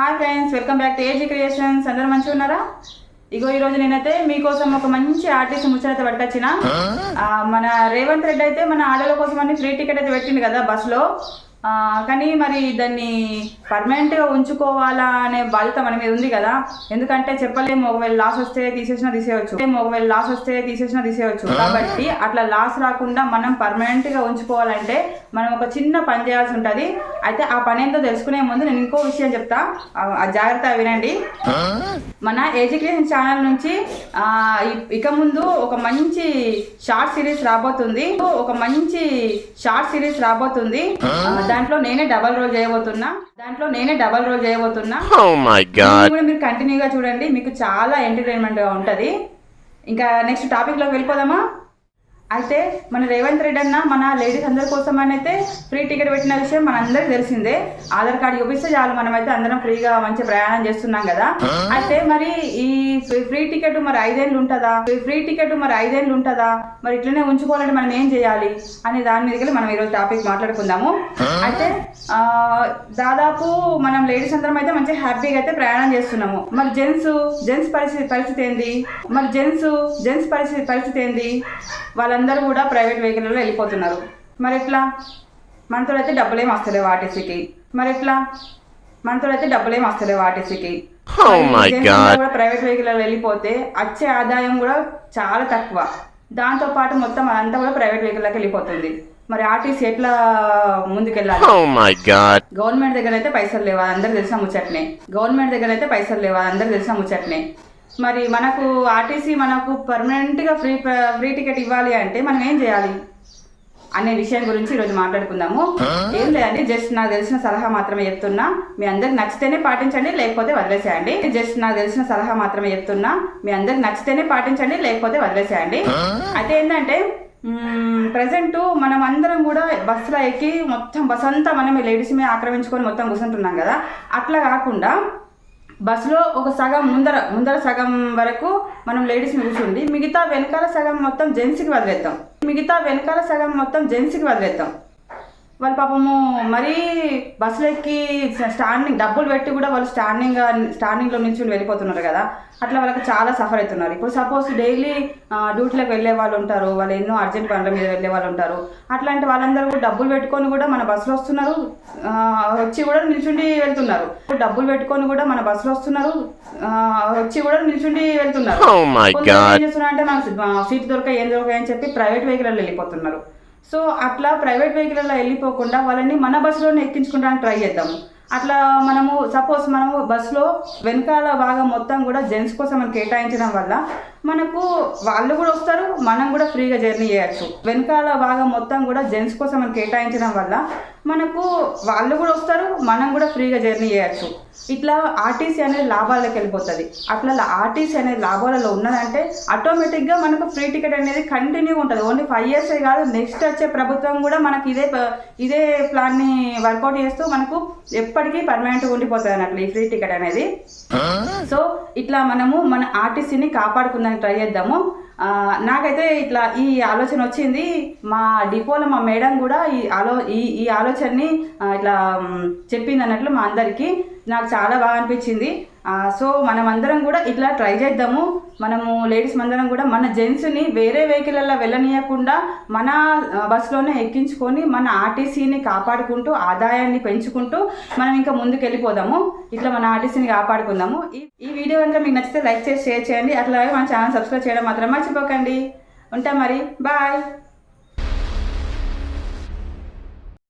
Hi friends welcome back to AG creations అందరూ మంచిగా ఉన్నారా? ఇగో ఈరోజు నేనైతే మీకోసం ఒక మంచి ఆర్టిస్ట్ ముచ్చట పట్టుకొచ్చిన. మన రేవంత్ రెడ్డి అయితే మన ఆడల కోసం అని ఫ్రీ టికెట్ అయితే పెట్టిండు కదా బస్సులో. కానీ మరి దాన్ని పర్మనెంట్గా ఉంచుకోవాలా అనే బాధ్యత మన మీద ఉంది కదా. ఎందుకంటే చెప్పలేము ఒకవేళ లాస్ వస్తే తీసేసినా తీసేయచ్చు ఏమో ఒకవేళ లాస్ వస్తే తీసేసినా తీసేయచ్చు కాబట్టి అట్లా లాస్ రాకుండా మనం పర్మనెంట్గా ఉంచుకోవాలంటే మనం ఒక చిన్న పని చేయాల్సి ఉంటుంది. అయితే ఆ పని ఏంటో తెలుసుకునే ముందు నేను ఇంకో విషయం చెప్తా. ఆ జాగ్రత్త వినండి. మన ఎడ్యుకేషన్ ఛానల్ నుంచి ఇక ముందు ఒక మంచి షార్ట్ సిరీస్ రాబోతుంది. ఒక మంచి షార్ట్ సిరీస్ రాబోతుంది. దాంట్లో నేనే డబల్ రోల్ చేయబోతున్నా. దాంట్లో నేనే డబల్ రోల్ చేయబోతున్నా. Oh కూడా మీరు కంటిన్యూగా చూడండి. మీకు చాలా ఎంటర్టైన్మెంట్గా ఉంటది. ఇంకా నెక్స్ట్ టాపిక్లోకి వెళ్ళిపోదామా? అయితే మన రేవంత్ రెడ్డి అన్న మన లేడీస్ అందరి కోసం అని అయితే ఫ్రీ టికెట్ పెట్టిన విషయం మనందరికీ తెలిసిందే. ఆధార్ కార్డు చూపిస్తే చాలు మనమైతే అందరం ఫ్రీగా మంచి ప్రయాణం చేస్తున్నాం కదా. అయితే మరి ఈ ఫ్రీ- టికెట్ మరి ఐదేళ్ళు ఉంటుందా? ఫ్రీ టికెట్ మరి ఐదేళ్ళు ఉంటుందా? మరి ఇట్లనే ఉంచుకోవాలంటే మనం ఏం చేయాలి? అనే దాని మీదకి మనం ఈరోజు టాపిక్ మాట్లాడుకుందాము. అయితే దాదాపు మనం లేడీస్ అందరం అయితే మంచి హ్యాపీగా అయితే ప్రయాణం చేస్తున్నాము. మరి జెంట్స్ జెంట్స్ పరిస్థితి పరిస్థితి ఏంది? మరి జెంట్స్ జెంట్స్ పరిస్థితి పరిస్థితి ఏంది? వాళ్ళందరూ కూడా ప్రైవేట్ వెహికల్లో వెళ్ళిపోతున్నారు. మరి ఎట్లా? మనతో అయితే డబ్బులేం వస్తలేవు ఆర్టీసీకి. మరి ఎట్లా? మనతో అయితే డబ్బులేం వస్తలేవు ఆర్టీసీకి. Oh. కూడా ప్రైవేట్ వెహికల్ వెళ్ళిపోతే వచ్చే ఆదాయం కూడా చాలా తక్కువ. దాంతో పాటు మొత్తం అదంతా కూడా ప్రైవేట్ వెహికల్లోకి వెళ్ళిపోతుంది. మరి ఆర్టీసీ ఎట్లా ముందుకెళ్ళాలి? Oh. గవర్నమెంట్ దగ్గర అయితే పైసలు లేవు అది అందరికి తెలిసిన ముచ్చట్నే? గవర్నమెంట్ దగ్గర అయితే పైసలు లేవు అది అందరికి తెలిసిన ముచ్చట్నే? మరి మనకు ఆర్టీసీ మనకు పర్మనెంట్గా ఫ్రీ ఫ్రీ టికెట్ ఇవ్వాలి అంటే మనం ఏం చేయాలి? అనే విషయం గురించి ఈరోజు మాట్లాడుకుందాము. ఏం లేదండి జస్ట్ నాకు తెలిసిన సలహా మాత్రమే చెప్తున్నా. మీ అందరికి నచ్చితేనే పాటించండి లేకపోతే వదిలేసేయండి. జస్ట్ నాకు తెలిసిన సలహా మాత్రమే చెప్తున్నా. మీ అందరికి నచ్చితేనే పాటించండి లేకపోతే వదిలేసేయండి. అయితే ఏంటంటే ప్రజెంట్ మనం అందరం కూడా బస్సులో ఎక్కి మొత్తం బస్ అంతా మనం లేడీస్ మీద ఆక్రమించుకొని మొత్తం కూర్చుంటున్నాం కదా. అట్లా కాకుండా బస్సులో ఒక సగం ముందర ముందర సగం వరకు మనం లేడీస్ కూర్చుండి మిగతా వెనకాల సగం మొత్తం జెంట్స్కి వదిలేద్దాం. మిగతా వెనకాల సగం మొత్తం జెంట్స్కి వదిలేద్దాం. వాళ్ళు పాపము మరీ బస్సులో ఎక్కి స్టాండింగ్ డబ్బులు పెట్టి కూడా వాళ్ళు స్టాండింగ్ స్టాండింగ్లో నుంచి వెళ్ళిపోతున్నారు కదా. అట్లా వాళ్ళకి చాలా సఫర్ అవుతున్నారు. ఇప్పుడు సపోజ్ డైలీ డ్యూటీలకు వెళ్ళే వాళ్ళు ఉంటారు. వాళ్ళు ఎన్నో అర్జెంట్ పనుల మీద వెళ్ళే వాళ్ళు ఉంటారు. అట్లాంటి వాళ్ళందరూ కూడా డబ్బులు పెట్టుకొని కూడా మన బస్సులో వస్తున్నారు. వచ్చి కూడా నిల్చుండి వెళ్తున్నారు. డబ్బులు పెట్టుకొని కూడా మన బస్సులో వస్తున్నారు. వచ్చి కూడా నిల్చుండి వెళ్తున్నారు. Oh. ఏం చేస్తున్నారంటే మనకు సీట్ దొరక ఏం దొరక అని చెప్పి ప్రైవేట్ వెహికల్లో వెళ్ళిపోతున్నారు. సో అట్లా ప్రైవేట్ వెహికల్లో వెళ్ళిపోకుండా వాళ్ళని మన బస్సులోనే ఎక్కించుకోవడానికి ట్రై చేద్దాము అట్లా మనము సపోజ్ మనము బస్సులో వెనకాల భాగం మొత్తం కూడా జెంట్స్ కోసం మనం కేటాయించడం వల్ల మనకు వాళ్ళు కూడా వస్తారు మనం కూడా ఫ్రీగా జర్నీ చేయొచ్చు. వెనకాల భాగం మొత్తం కూడా జెంట్స్ కోసం మనం కేటాయించడం వల్ల మనకు వాళ్ళు కూడా వస్తారు మనం కూడా ఫ్రీగా జర్నీ చేయొచ్చు. ఇట్లా ఆర్టీసీ అనేది లాభాలకు వెళ్ళిపోతుంది. అట్లా ఆర్టీసీ అనేది లాభాలలో ఉన్నదంటే ఆటోమేటిక్గా మనకు ఫ్రీ టికెట్ అనేది కంటిన్యూ ఉంటుంది. ఓన్లీ ఫైవ్ ఇయర్స్ కాదు నెక్స్ట్ వచ్చే ప్రభుత్వం కూడా మనకి ఇదే ఇదే ప్లాన్ని వర్కౌట్ చేస్తూ మనకు ఎప్పటికీ పర్మనెంట్గా ఉండిపోతుంది అన్నట్లు ఈ ఫ్రీ టికెట్ అనేది. ఇట్లా మనము మన ఆర్టీసీని కాపాడుకుందానికి ట్రై చేద్దాము. నాకైతే ఇట్లా ఈ ఆలోచన వచ్చింది. మా డిపోలో మా మేడం కూడా ఈ ఆలో ఈ ఈ ఆలోచనని ఇట్లా చెప్పింది అన్నట్లు మా అందరికీ. నాకు చాలా బాగా అనిపించింది. సో మనం అందరం కూడా ఇట్లా ట్రై చేద్దాము. మనము లేడీస్ అందరం కూడా మన జెంట్స్ని వేరే వెహికల్లో వెళ్ళనీయకుండా మన బస్సులోనే ఎక్కించుకొని మన ఆర్టీసీని కాపాడుకుంటూ ఆదాయాన్ని పెంచుకుంటూ మనం ఇంకా ముందుకు వెళ్ళిపోదాము ఇట్లా మన ఆర్టీసీని కాపాడుకుందాము. ఈ వీడియో కనుక మీకు నచ్చితే లైక్ చేసి షేర్ చేయండి. అట్లాగే మన ఛానల్ సబ్స్క్రైబ్ చేయడం మాత్రం మర్చిపోకండి. ఉంటా మరి. బాయ్.